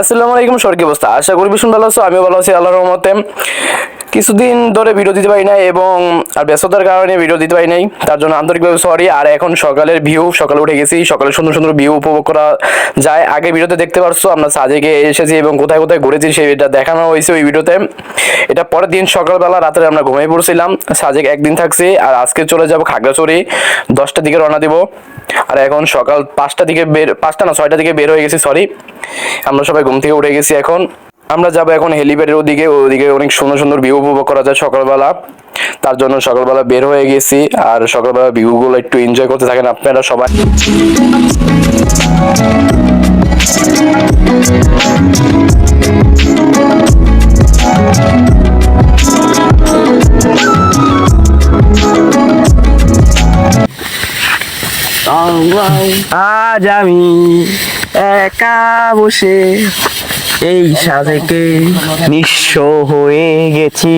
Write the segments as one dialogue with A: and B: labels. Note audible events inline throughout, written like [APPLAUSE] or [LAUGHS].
A: আসসালামু আলাইকুম সরকি অবস্থা? আশা করি ভীষণ ভালো আছো আমিও ভালো আছি আল্লাহর রহমতে। কিছুদিন ধরে ভিডিও দিতে পারি নাই এবং, আর ব্যস্ততার কারণে ভিডিও দিতে পারি নাই। তার জন্য আন্তরিকভাবে সরি আর এখন সকালের ভিউ সকালে উঠে গেছি, সকালে সুন্দর সুন্দর ভিউ উপভোগ করা যায়। আগে ভিডিওতে দেখতে পারছ, আমরা সাজেকে এসেছি এবং কোথায় কোথায় ঘুরেছি সেটা দেখানো হয়েছে ওই ভিডিওতে এটা পরের দিন সকালবেলা রাতে আমরা ঘুমিয়ে পড়ছিলাম, সাজেক একদিন থাকছি, আর আজকে চলে যাব খাগড়াছড়ি, দশটার দিকে রওনা দিব। আর এখন সকাল পাঁচটা দিকে বের, পাঁচটা না, ছয়টা দিকে বের হয়ে গেছি সরি আমরা সবাই ঘুম থেকে উঠে গেছি এখন। আমরা যাব এখন হেলিপ্যাডের ওদিকে ওদিকে অনেক সুন্দর সুন্দর ভিউ উপভোগ করা যায় সকালবেলা। তার জন্য সকালবেলা বের হয়ে গেছি, আর সকালবেলা ভিউগুলো একটু এনজয় করতে থাকেন আপনারা সবাই।
B: আজ আমি একা বসে এই সাজেকে নিঃস্ব হয়ে গেছি।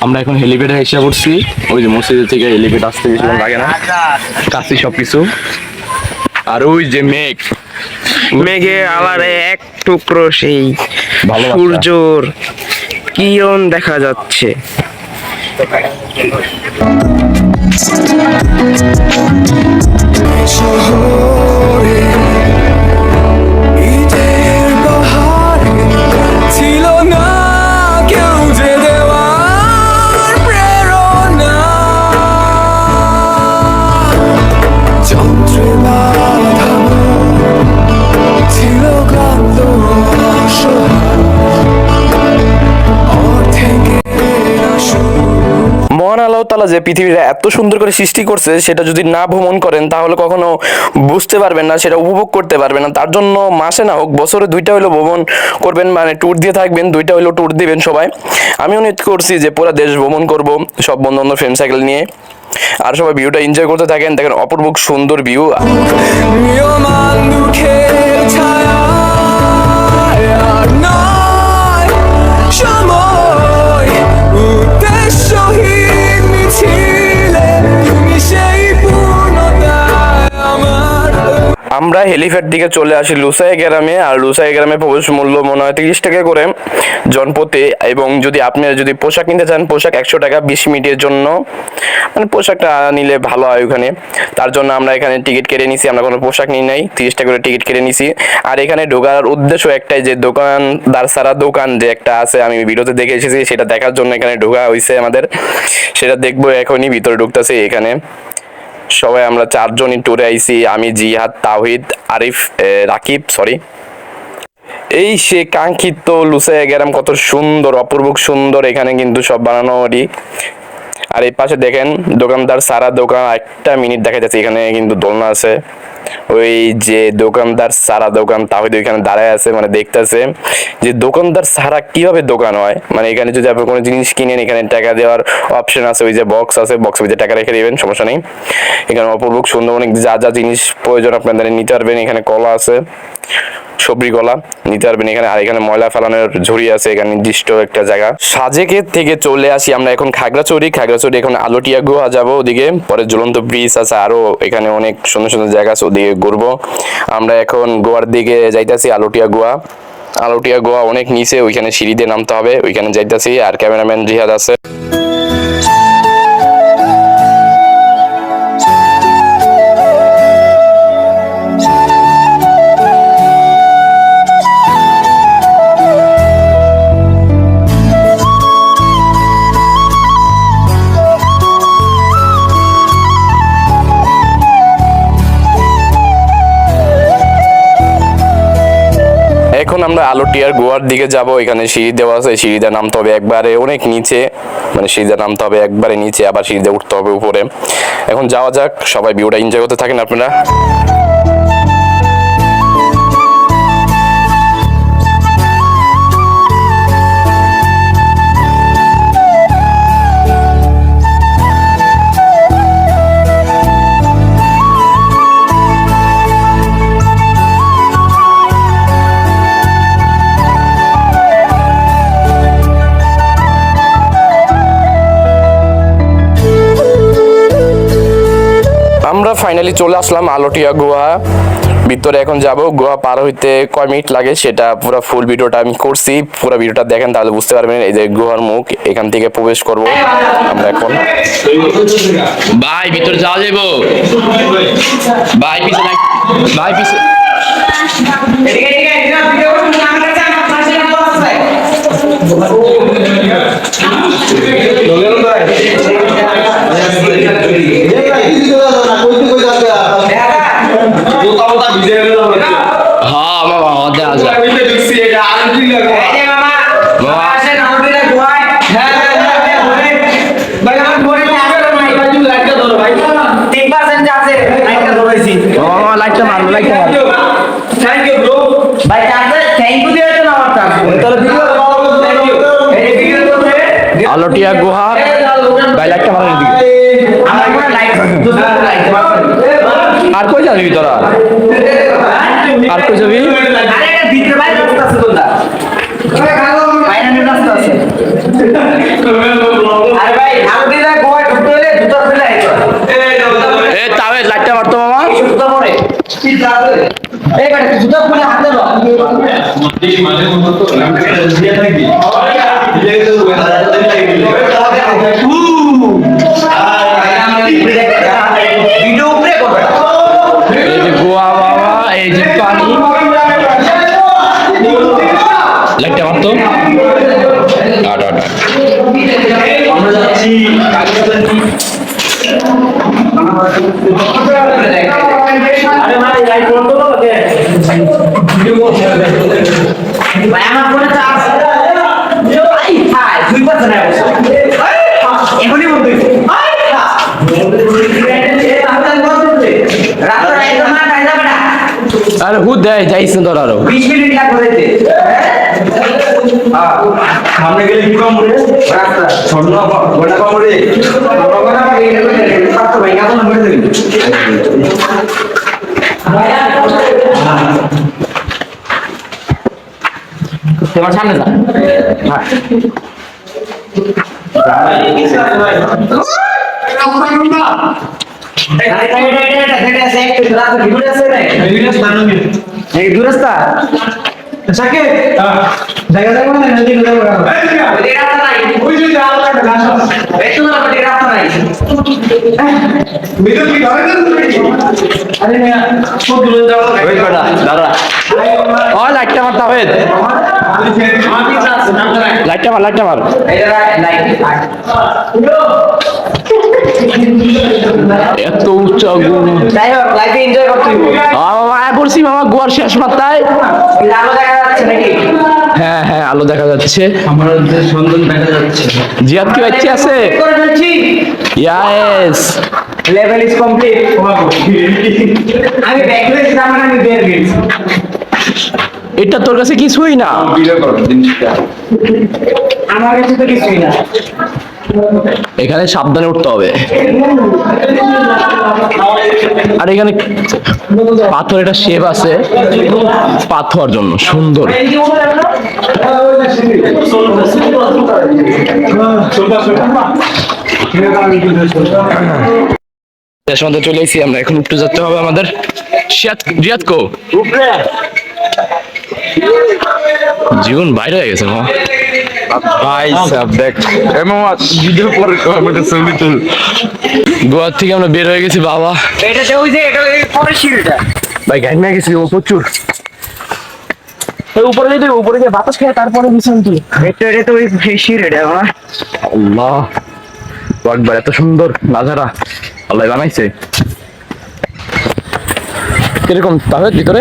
A: আমরা এখন হেলিপ্যাডে এসে পড়ছি। ওই যে মসজিদের থেকে হেলিপ্যাড আসতে গেছিলাম লাগে না? কাছে সবকিছু। আর ওই যে মেঘ।
B: মেঘে আলারে এক টুকরো সেই। সূর্যর কিরণ দেখা যাচ্ছে।
C: শহরে
A: তালা যে পৃথিবীটা এত সুন্দর করে সৃষ্টি করছে, সেটা যদি না ভ্রমণ করেন তাহলে কখনো বুঝতে পারবেন না, সেটা উপভোগ করতে পারবেন না। তার জন্য মাসে না হোক, বছরে দুইটা হইল ভ্রমণ করবেন মানে ট্যুর দিয়ে থাকবেন, দুইটা হইল ট্যুর দিবেন সবাই। আমিও নিয়ত করছি যে পুরো দেশ ভ্রমণ করব, সব বন্ধু বান্ধব ফ্রেন্ড সাইকেল নিয়ে। আর সবাই ভিউটা এনজয় করতে থাকেন, দেখেন অপূর্ব সুন্দর ভিউ
C: আমরা
A: হেলিপ্যাড দিকে চলে আসি লুসাই গ্রামে, আর লুসাই গ্রামে প্রবেশ মূল্য মনে হয় তিরিশ টাকা করে জনপথে এবং যদি আপনারা যদি পোশাক কিনতে চান, পোশাক একশো টাকা বিশ মিনিটের জন্য। মানে পোশাকটা নিলে ভালো হয় ওখানে। তার জন্য আমরা এখানে টিকিট কেটে নিছি, আমরা কোনো পোশাক নিই নাই, তিরিশ টাকা করে টিকিট কেটে নিছি। আর এখানে ঢোকার উদ্দেশ্য একটাই যে দোকানদার সারা দোকান যে একটা আছে, আমি ভিডিওতে দেখে এসেছি, সেটা দেখার জন্য এখানে ঢোকা হয়েছে আমাদের। সেটা দেখব এখনই, ভিতরে ঢুকতেছে এখানে। সবাই, আমরা চারজনই ট্যুরে আইছি, আমি, জিহাদ তাহিদ আরিফ রাকিব সরি এই সে কাঙ্ক্ষিত লুসাইয়া গ্রাম কত সুন্দর, অপূর্ব সুন্দর, এখানে কিন্তু সব বানানো আর এই পাশে দেখেন, দোকানদার সারা দোকান, একটা মিনিট দেখা যাচ্ছে, এখানে কিন্তু দোলনা আছে। ওই যে দোকানদার সারা দোকান তাহিদ ওইখানে দাঁড়ায় আছে মানে দেখতেছে যে দোকানদার সারা কীভাবে দোকান হয়? মানে এখানে যদি আপনি কোনো জিনিস কিনেন, এখানে টাকা দেওয়ার অপশন আছে, ওই যে বক্স আছে বক্সের ভিতরে টাকা রেখে দেবেন, সমস্যা নেই। এখানে অপূর্ব সুন্দর অনেক যা যা জিনিস প্রয়োজন আপনাদের নিতে পারবেন, এখানে কলা আছে। সবরি কলা নিতে পারবেন এখানে। আর এখানে ময়লা ফেলানোর ঝুড়ি আছে, এখানে নির্দিষ্ট একটা জায়গা। সাজেকের থেকে চলে আসি আমরা এখন খাগড়াছড়ি। খাগড়াছড়ি এখন আলোটিয়া গুহা যাব, ওদিকে। পরে ঝুলন্ত ব্রিজ আছে, আরও এখানে অনেক সুন্দর সুন্দর জায়গা আছে, ওদিকে ঘুরবো। আমরা এখন গোয়ার দিকে যাইতাছি, আলোটিয়া গুহা। আলোটিয়া গোয়া অনেক নিচে, ওইখানে সিঁড়ি দিয়ে নামতে হবে, ওইখানে যাইতাছি। আর ক্যামেরাম্যান জিহাদ আছে। এখন আমরা আলোটিয়ার গোয়ার দিকে যাব, এখানে সিঁড়ি দেওয়া আছে, সিঁড়িতে নামতে হবে একবারে অনেক নিচে মানে সিঁড়িতে নামতে হবে একবারে নিচে, আবার সিঁড়িতে উঠতে হবে উপরে। এখন যাওয়া যাক, সবাই ভিউটা এনজয় করতে থাকেন আপনারা। ফাইনালি চলে আসলাম আলোটিয়া গুহা। ভিতরে এখন যাব গোয়া পার হইতে কয় মিনিট লাগে সেটা পুরো ফুল ভিডিওটা আমি করছি। পুরো ভিডিওটা দেখেন তাহলে বুঝতে পারবেন এই যে গুহার মুখ এখান থেকে প্রবেশ করব আমরা এখন। ভাই ভিতরে যাওয়া যাব ভাই পিছে ভাই পিছে হ্যাঁ বাবা মজা আছে
B: মামা লাইটটা মারো লাইটটা মারো
D: ভাই চার্জার থ্যাংক ইউ দিয়ে না আমার চার্জার
A: আলোটিয়া গুহা ভাই লাইটটা ভালো দিকে। আর কই যাবি তোরা? আর কই যাবি?
D: আরে ভাই রাস্তা আছে তোলা ফাইনালি রাস্তা আছে আরে ভাই আমি দিদা গোয়া ঢুকতে হলে জুতা ফেলে আইতো
A: এ তাবে লাইটটা মারতো মামা
D: জুতা পরে এই বেটা জুতা খুলে হাতে দাও ভিডিও উপরে করবে
A: এই যে গোয়া বাবা এই যে পানি লাইটটা মারতো আট আট আট।
D: ভাই আমার ফোনে চার্জ দুই আছে এখনই বলতে
A: আরে হু দেয় যাইছ তোর আরও।
D: 20 মিনিট লাগবে
E: সামনে গেলে কি কম রে?
D: রাস্তা
E: স্বর্ণ গোটা কম রে?
D: ভাই এটা করে ভাই কেমন করে দেবেন তোমার সামনে যা। দূরস্থা
E: সাকে জায়গা জায়গা না নদী নদী বড়
D: রাস্তা নাই।
E: ওই যে আলো একটা গাছ আছে।
D: এই তো রাস্তা নাই।
E: মিদল কি ধরে না? আরে মিয়া সব দূরে যাওয়া
A: ওই বেটা দাঁড়া। ও লাইটটা মারতে হবে লাইটটা মার লাইটটা মার। এত উচ্চ গুণ
D: যাই হোক লাইফে এনজয় করতে হইব
A: মামা আয় পড়ছি মামা গোয়ার শেষ মাত্রায়
D: আলো দেখা যাচ্ছে নাকি?
A: হ্যাঁ হ্যাঁ আলো দেখা যাচ্ছে।
E: আমার যে সন্ধান দেখা যাচ্ছে।
A: জিয়াদ কি বাচ্চা আছে? ইয়াস
D: লেভেল ইজ কমপ্লিট আমি আমি বের গেছি
A: এটা তোর কাছে কিছুই না।
D: আমার কাছে তো কিছুই না।
A: এখানে সাবধানে উঠতে হবে। আর এখানে পাথর একটা শেপ আছে। পাথর জন্য, সুন্দর। মধ্যে চলে এসেছি আমরা, এখন একটু যেতে হবে আমাদের রিয়াদ জীবন বাইরে হয়ে গেছে, মা।
E: ভাই সাহেব দেখ। এমন ভিডিও পরে আমাকে ছবি তুল।
A: গোয়ার থেকে আমরা বের হয়ে গেছি বাবা।
D: এটাতে ওই যে এটা ওই সিঁড়িটা।
A: ভাই গাড়ি নিয়ে গেছি ও প্রচুর।
D: উপরে যদি উপরে যে বাতাস খেয়ে তারপরে তুই এটা এটা তো ওই সিঁড়িটা আমার
A: আল্লাহ। একবার এত সুন্দর নাজারা। আল্লাহ বানাইছে। কীরকম তাহলে ভিতরে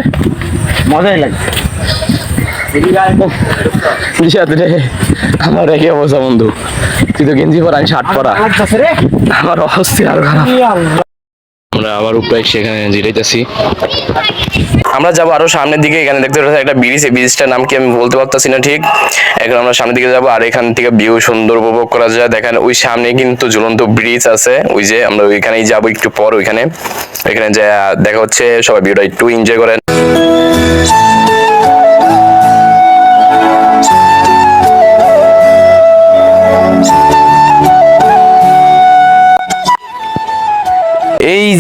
D: মজাই লাগে।
A: আমার একই অবস্থা বন্ধু। তুই তো গেঞ্জি পরা আমি শার্ট পরা। আমার অবস্থা আরও খারাপ। আমরা আবার উপরে সেখানে জিরাইতেছি আমরা যাব আরও সামনের দিকে এখানে দেখতে পাচ্ছি একটা ব্রিজ। এই ব্রিজটার নাম কি আমি বলতে পারতেছি না ঠিক। এখন আমরা সামনের দিকে যাব আর এখান থেকে ভিউ সুন্দর উপভোগ করা যায়। দেখেন ওই সামনে কিন্তু ঝুলন্ত ব্রিজ আছে। ওই যে আমরা ওইখানেই যাব একটু পর ওইখানে। এখানে যা দেখা হচ্ছে সবাই ভিউটা একটু এনজয় করেন।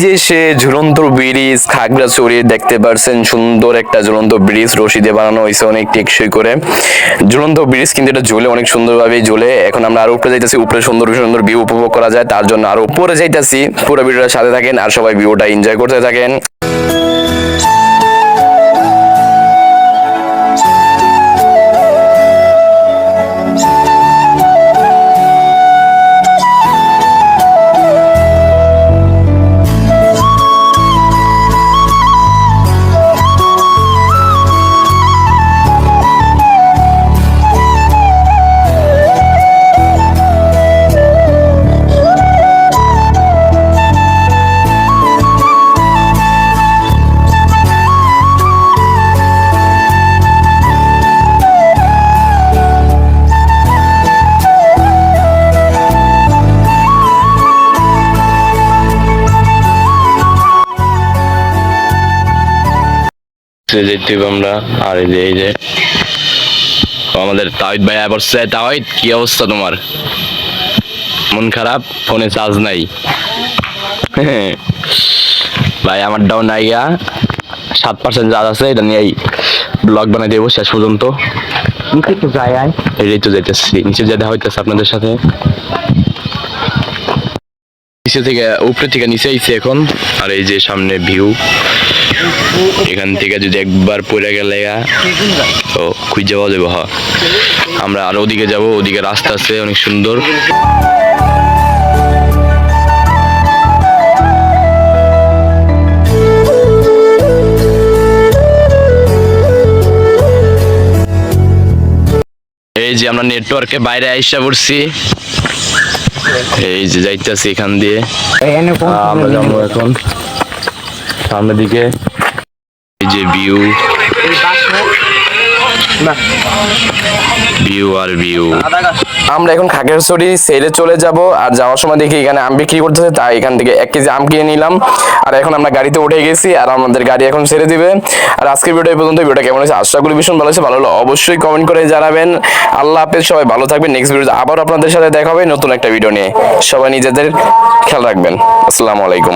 A: যে সে ঝুলন্ত ব্রিজ খাগড়াছড়ি দেখতে পারছেন, সুন্দর একটা ঝুলন্ত ব্রিজ রশি দিয়ে বানানো হয়েছে অনেক টেকসই করে। ঝুলন্ত ব্রিজ কিন্তু এটা ঝুলে অনেক সুন্দরভাবে ঝুলে। এখন আমরা আরও উপরে যাইতেছি, উপরে সুন্দর সুন্দর ভিউ উপভোগ করা যায়। তার জন্য আরও উপরে যাইতেছি। পুরো ভিডিওটার সাথে থাকেন আর সবাই ভিউটা এনজয় করতে থাকেন। যেতে আমরা আর এই যে এই যে। আমাদের তাহিদ ভাই আবার সে তাহিদ কি অবস্থা তোমার? মন খারাপ? ফোনে চার্জ নাই? [LAUGHS] ভাই আমার ডাউন নাই গা। সাত পার্সেন্ট চার্জ আছে এটা নিয়েই ব্লগ বানাই দেবো শেষ পর্যন্ত।
D: নিচে একটু যায় আয়।
A: এটাই তো যাইতেছি। নিচে যেতে হইতেছে আপনাদের সাথে। নিচে থেকে, উপরে থেকে নিচে আইছে এখন, আর এই যে সামনে ভিউ এখান থেকে যদি একবার পড়ে গেলে তো খুঁজে পাওয়া যাবে, হ। আমরা আর ওদিকে যাব, ওদিকে রাস্তা আছে, অনেক সুন্দর। এই যে আমরা নেটওয়ার্কে বাইরে আইসা পড়ছি। এই যে যাইতেছি এখান দিয়ে। আমরা যাব এখন। সামনের দিকে। এই যে ভিউ ভিউ আর ভিউ আমরা এখন খাগড়াছড়ি সেলে চলে যাব আর যাওয়ার সময় দেখি এখানে আম বিক্রি করতেছে তাই এখান থেকে এক কেজি আম কিনে নিলাম। আর এখন আমরা গাড়িতে উঠে গেছি আর আমাদের গাড়ি এখন ছেড়ে দিবে। আর আজকের ভিডিও এই পর্যন্ত ভিডিওটা কেমন হয়েছে আশা করি ভীষণ ভালো হয়েছে ভালো হলে অবশ্যই কমেন্ট করে জানাবেন। আল্লাহ হাফেজ সবাই ভালো থাকবেন নেক্সট ভিডিওতে আবার আপনাদের সাথে দেখা হবে নতুন একটা ভিডিও নিয়ে। সবাই নিজেদের খেয়াল রাখবেন। আসসালামু আলাইকুম।